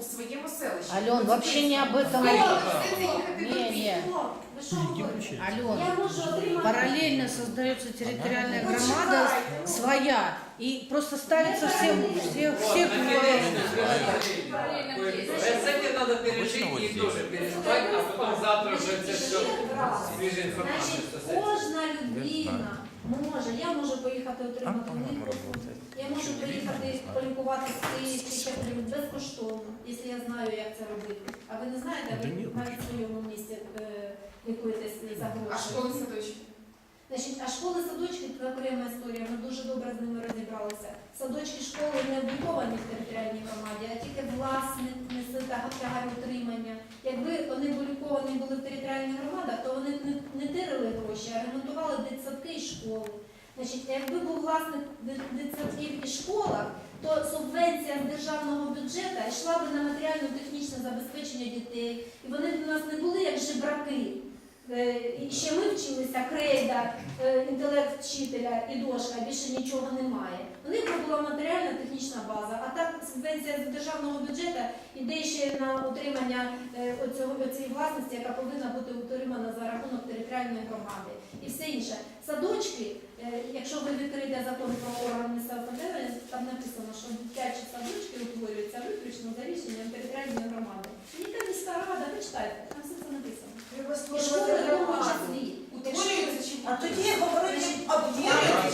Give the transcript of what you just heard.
в своєму селищі. Ален, вообще не об этом Стоп, речь. все це їхати до Не, Львова. не. Стоп, ви що говорите? Ален, Я можу отримати. параллельно создается территориальная громада своя. И просто ставится всем, всех, всех Це надо пережити і теж перестати, а потім завтра вже це все свіжа інформація. Значить, кожна людина може, я можу поїхати отримати Полікувати свої чи безкоштовно, якщо я знаю, як це робити. А ви не знаєте, ви навіть в своєму місті е, лікуєтесь за А гроші. школи садочки? Значить, а школи садочки це окрема історія. Ми дуже добре з ними розібралися. Садочки школи не обліковані в територіальній громаді, а тільки власник несе тяга- тягар утримання. Якби вони обліковані були в територіальних громадах, то вони б не, не тирили гроші, а ремонтували дитсадки і школи. Значить, якби був власник дитсадків і школах, то субвенція з державного бюджету йшла б на матеріально-технічне забезпечення дітей, і вони б нас не були як жебраки. Е, І ще ми вчилися крейда, е, інтелект вчителя і дошка, більше нічого немає. У них була матеріальна технічна база, а так субвенція з державного бюджету йде ще на утримання е, цієї власності, яка повинна бути утримана за рахунок територіальної громади. І все інше. Садочки, якщо ви відкрите закон про органи місцевого написано, що дитячі садочки утворюються виключно за рішенням територіальної громади. Яка міська рада, ви читайте, там все це написано. Треба створювати громаду. Утворюється чи А тоді говорити об'єднання.